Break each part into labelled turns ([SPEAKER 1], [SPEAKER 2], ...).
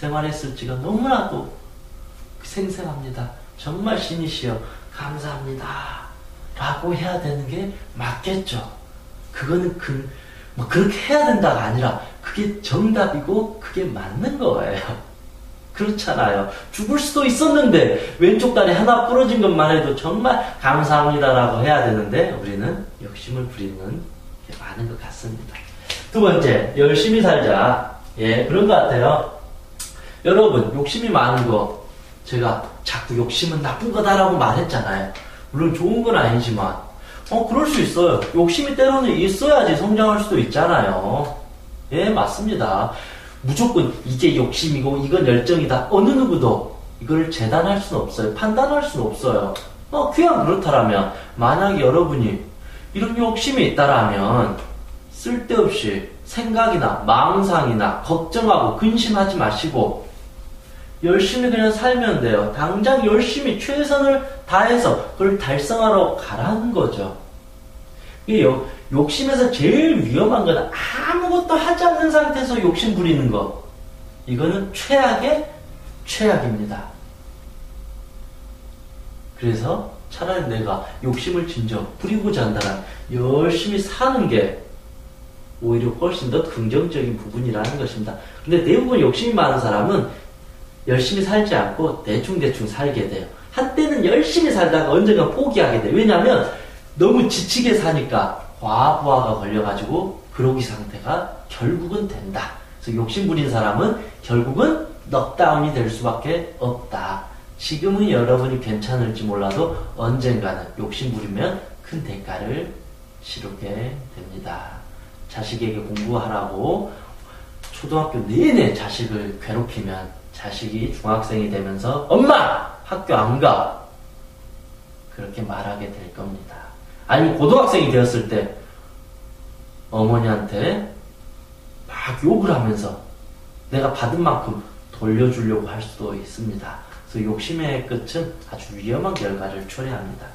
[SPEAKER 1] 생활했을지가 너무나도 생생합니다. 정말 신이시여 감사합니다. 라고 해야 되는 게 맞겠죠. 그거는 그, 뭐 그렇게 해야 된다가 아니라 그게 정답이고 그게 맞는 거예요. 그렇잖아요. 죽을 수도 있었는데 왼쪽 다리 하나 부러진 것만 해도 정말 감사합니다라고 해야 되는데 우리는 욕심을 부리는 게 많은 것 같습니다. 두 번째, 열심히 살자. 예, 그런 것 같아요. 여러분, 욕심이 많은 거 제가 자꾸 욕심은 나쁜 거다라고 말했잖아요. 물론 좋은 건 아니지만 어 그럴 수 있어요. 욕심이 때로는 있어야지 성장할 수도 있잖아요. 예, 맞습니다. 무조건 이게 욕심이고 이건 열정이다. 어느 누구도 이걸 재단할 수는 없어요. 판단할 수는 없어요. 어, 그냥 그렇다라면 만약에 여러분이 이런 욕심이 있다라면 쓸데없이 생각이나 망상이나 걱정하고 근심하지 마시고 열심히 그냥 살면 돼요. 당장 열심히 최선을 다해서 그걸 달성하러 가라는 거죠. 이게 욕심에서 제일 위험한 건 아무것도 하지 않는 상태에서 욕심 부리는 거. 이거는 최악의 최악입니다. 그래서 차라리 내가 욕심을 진정 부리고자 한다면 열심히 사는 게 오히려 훨씬 더 긍정적인 부분이라는 것입니다. 근데 대부분 욕심이 많은 사람은 열심히 살지 않고 대충대충 살게 돼요. 한때는 열심히 살다가 언젠가 포기하게 돼요. 왜냐하면 너무 지치게 사니까 과부하가 걸려가지고 그러기 상태가 결국은 된다. 그래서 욕심 부린 사람은 결국은 넉다운이 될 수밖에 없다. 지금은 여러분이 괜찮을지 몰라도 언젠가는 욕심 부리면 큰 대가를 치르게 됩니다. 자식에게 공부하라고 초등학교 내내 자식을 괴롭히면 자식이 중학생이 되면서 엄마 학교 안 가. 그렇게 말하게 될 겁니다. 아니면 고등학생이 되었을 때 어머니한테 막 욕을 하면서 내가 받은 만큼 돌려주려고 할 수도 있습니다. 그래서 욕심의 끝은 아주 위험한 결과를 초래합니다.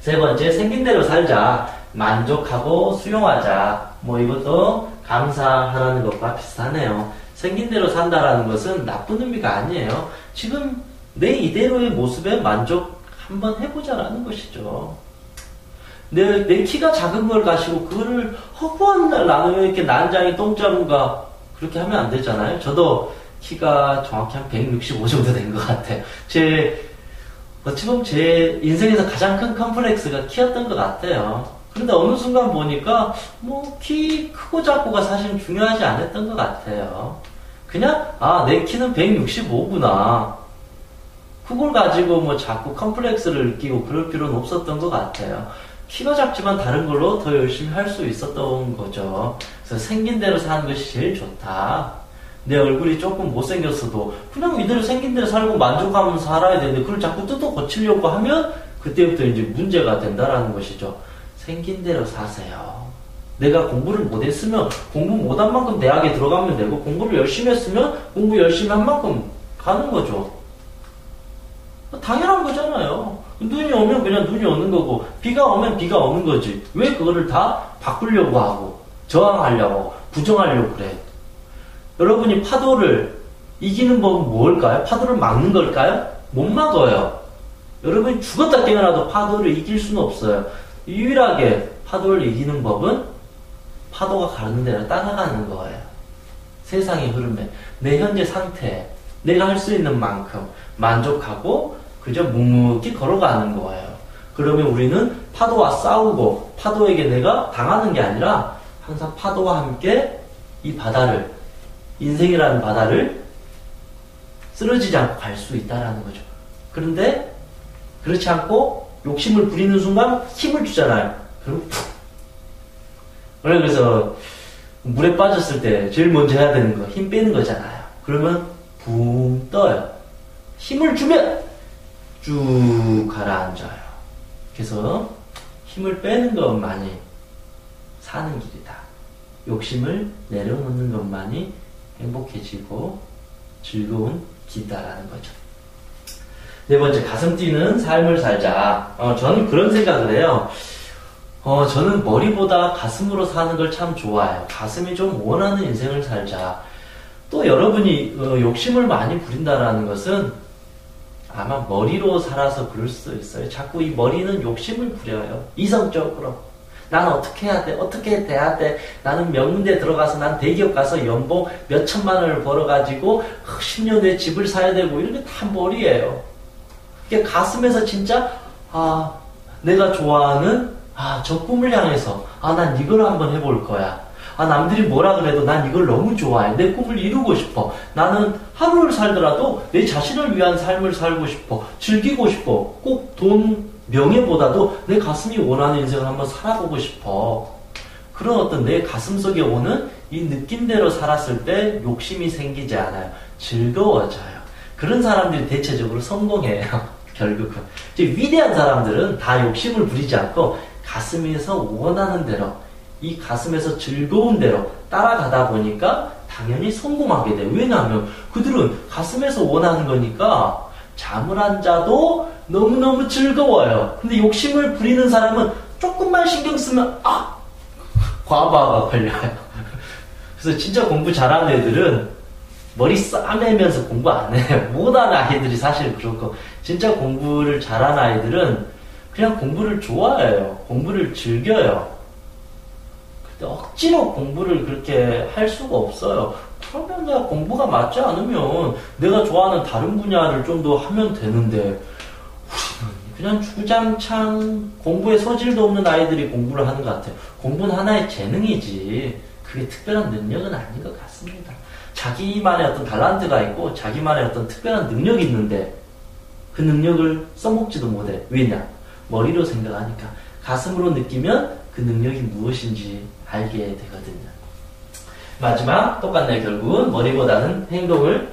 [SPEAKER 1] 세 번째, 생긴 대로 살자. 만족하고 수용하자. 뭐 이것도 감사하라는 것과 비슷하네요. 생긴 대로 산다라는 것은 나쁜 의미가 아니에요. 지금 내 이대로의 모습에 만족 한번 해보자라는 것이죠. 내, 내 키가 작은 걸 가지고 그거를 허구한 날 나는 이렇게 난장이 똥자루가 그렇게 하면 안 되잖아요. 저도 키가 정확히 한 165 정도 된 것 같아요. 제, 어찌 보면 제 인생에서 가장 큰 컴플렉스가 키였던 것 같아요. 그런데 어느 순간 보니까 뭐 키 크고 작고가 사실 중요하지 않았던 것 같아요. 그냥 아 내 키는 165구나. 그걸 가지고 뭐 자꾸 컴플렉스를 느끼고 그럴 필요는 없었던 것 같아요. 키가 작지만 다른 걸로 더 열심히 할 수 있었던 거죠. 그래서 생긴 대로 사는 것이 제일 좋다. 내 얼굴이 조금 못생겼어도 그냥 이대로 생긴 대로 살고 만족하면서 살아야 되는데 그걸 자꾸 뜯어 고치려고 하면 그때부터 이제 문제가 된다라는 것이죠. 생긴 대로 사세요. 내가 공부를 못했으면 공부 못한 만큼 대학에 들어가면 되고 공부를 열심히 했으면 공부 열심히 한 만큼 가는 거죠. 당연한 거잖아요. 눈이 오면 그냥 눈이 오는 거고 비가 오면 비가 오는 거지. 왜 그거를 다 바꾸려고 하고 저항하려고 부정하려고 그래. 여러분이 파도를 이기는 법은 뭘까요? 파도를 막는 걸까요? 못 막아요. 여러분이 죽었다 깨어나도 파도를 이길 수는 없어요. 유일하게 파도를 이기는 법은 파도가 가는 대로 따라가는 거예요. 세상의 흐름에 내 현재 상태, 내가 할 수 있는 만큼 만족하고 그저 묵묵히 걸어가는 거예요. 그러면 우리는 파도와 싸우고 파도에게 내가 당하는 게 아니라 항상 파도와 함께 이 바다를 인생이라는 바다를 쓰러지지 않고 갈 수 있다라는 거죠. 그런데 그렇지 않고 욕심을 부리는 순간 힘을 주잖아요. 푹. 그래서 물에 빠졌을 때 제일 먼저 해야 되는 거 힘 빼는 거잖아요. 그러면 붕 떠요. 힘을 주면 쭉 가라앉아요. 그래서 힘을 빼는 것만이 사는 길이다. 욕심을 내려놓는 것만이 행복해지고 즐거운 길다라는 거죠. 네 번째, 가슴 뛰는 삶을 살자. 어, 저는 그런 생각을 해요. 어, 저는 머리보다 가슴으로 사는 걸 참 좋아해요. 가슴이 좀 원하는 인생을 살자. 또 여러분이 어, 욕심을 많이 부린다라는 것은 아마 머리로 살아서 그럴 수도 있어요. 자꾸 이 머리는 욕심을 부려요. 이성적으로. 난 어떻게 해야 돼? 어떻게 돼야 돼? 나는 명문대 들어가서 난 대기업 가서 연봉 몇 천만 원을 벌어가지고 10년 후에 집을 사야 되고 이런 게 다 머리예요. 이게 가슴에서 진짜 아 내가 좋아하는 아 저 꿈을 향해서 아 난 이걸 한번 해볼 거야. 아 남들이 뭐라 그래도 난 이걸 너무 좋아해. 내 꿈을 이루고 싶어. 나는 하루를 살더라도 내 자신을 위한 삶을 살고 싶어. 즐기고 싶어. 꼭 돈 명예보다도 내 가슴이 원하는 인생을 한번 살아보고 싶어. 그런 어떤 내 가슴 속에 오는 이 느낌대로 살았을 때 욕심이 생기지 않아요. 즐거워져요. 그런 사람들이 대체적으로 성공해요. 결국은. 위대한 사람들은 다 욕심을 부리지 않고 가슴에서 원하는 대로, 이 가슴에서 즐거운 대로 따라가다 보니까 당연히 성공하게 돼요. 왜냐하면 그들은 가슴에서 원하는 거니까 잠을 안 자도 너무너무 즐거워요. 근데 욕심을 부리는 사람은 조금만 신경 쓰면 아 과부하가 걸려요. 그래서 진짜 공부 잘하는 애들은 머리 싸매면서 공부 안 해요. 못하는 아이들이 사실 그렇고 진짜 공부를 잘하는 아이들은 그냥 공부를 좋아해요. 공부를 즐겨요. 근데 억지로 공부를 그렇게 할 수가 없어요. 그러면 내가 공부가 맞지 않으면 내가 좋아하는 다른 분야를 좀 더 하면 되는데 그냥 주장창 공부에 소질도 없는 아이들이 공부를 하는 것 같아요. 공부는 하나의 재능이지 그게 특별한 능력은 아닌 것 같습니다. 자기만의 어떤 달란트가 있고 자기만의 어떤 특별한 능력이 있는데 그 능력을 써먹지도 못해. 왜냐? 머리로 생각하니까 가슴으로 느끼면 그 능력이 무엇인지 알게 되거든요. 마지막 똑같네 결국은 머리보다는 행동을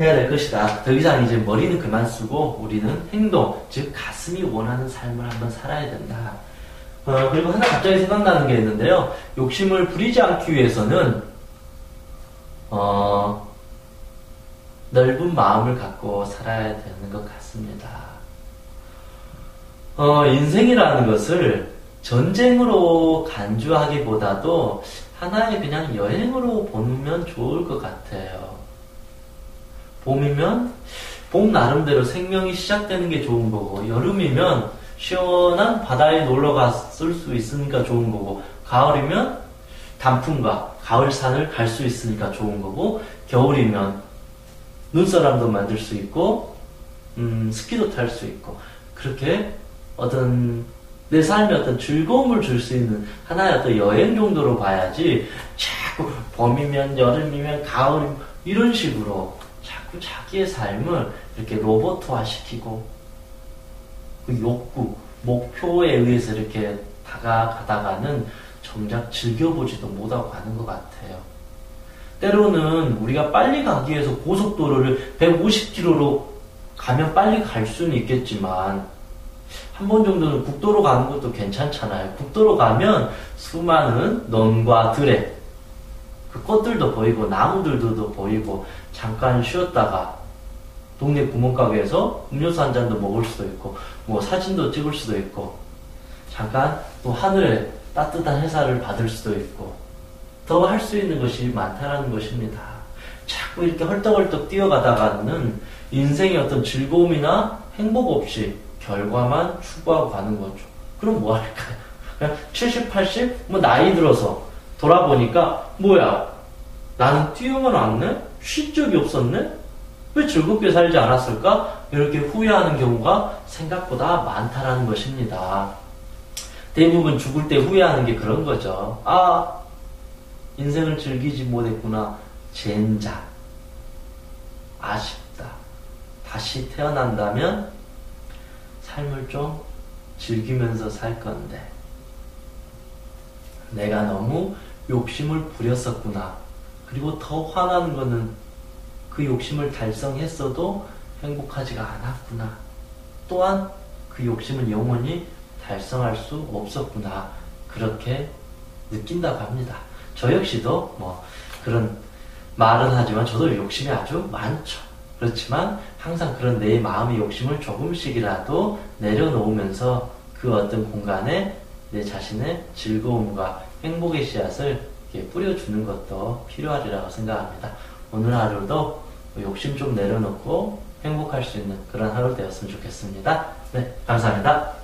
[SPEAKER 1] 해야 될 것이다. 더 이상 이제 머리는 그만 쓰고 우리는 행동, 즉 가슴이 원하는 삶을 한번 살아야 된다. 어, 그리고 하나 갑자기 생각나는 게 있는데요. 욕심을 부리지 않기 위해서는 어, 넓은 마음을 갖고 살아야 되는 것 같습니다. 어, 인생이라는 것을 전쟁으로 간주하기보다도 하나의 그냥 여행으로 보면 좋을 것 같아요. 봄이면 봄 나름대로 생명이 시작되는 게 좋은 거고 여름이면 시원한 바다에 놀러 갔을 수 있으니까 좋은 거고 가을이면 단풍과 가을산을 갈 수 있으니까 좋은 거고 겨울이면 눈사람도 만들 수 있고 음, 스키도 탈 수 있고 그렇게 어떤 내 삶에 어떤 즐거움을 줄 수 있는 하나의 어떤 여행 정도로 봐야지 자꾸 봄이면 여름이면 가을 이런 식으로 자꾸 자기의 삶을 이렇게 로봇화 시키고 그 욕구, 목표에 의해서 이렇게 다가가다가는 정작 즐겨보지도 못하고 가는 것 같아요. 때로는 우리가 빨리 가기 위해서 고속도로를 150km로 가면 빨리 갈 수는 있겠지만 한 번 정도는 국도로 가는 것도 괜찮잖아요. 국도로 가면 수많은 넌과 들에 그 꽃들도 보이고 나무들도 보이고 잠깐 쉬었다가 동네 구멍가게에서 음료수 한 잔도 먹을 수도 있고 뭐 사진도 찍을 수도 있고 잠깐 또 하늘에 따뜻한 햇살을 받을 수도 있고 더 할 수 있는 것이 많다는 것입니다. 자꾸 이렇게 헐떡헐떡 뛰어가다가는 인생의 어떤 즐거움이나 행복 없이 결과만 추구하고 가는 거죠. 그럼 뭐 할까요? 그냥 70, 80? 뭐 나이 들어서 돌아보니까 뭐야 나는 뛰어만 왔네? 쉴 적이 없었네? 왜 즐겁게 살지 않았을까? 이렇게 후회하는 경우가 생각보다 많다라는 것입니다. 대부분 죽을 때 후회하는 게 그런 거죠. 아, 인생을 즐기지 못했구나. 젠장. 아쉽다. 다시 태어난다면 삶을 좀 즐기면서 살 건데 내가 너무 욕심을 부렸었구나. 그리고 더 화나는 거는 그 욕심을 달성했어도 행복하지가 않았구나. 또한 그 욕심은 영원히 달성할 수 없었구나. 그렇게 느낀다고 합니다. 저 역시도 뭐 그런 말은 하지만 저도 욕심이 아주 많죠. 그렇지만 항상 그런 내 마음의 욕심을 조금씩이라도 내려놓으면서 그 어떤 공간에 내 자신의 즐거움과 행복의 씨앗을 뿌려주는 것도 필요하리라고 생각합니다. 오늘 하루도 욕심 좀 내려놓고 행복할 수 있는 그런 하루 되었으면 좋겠습니다. 네, 감사합니다.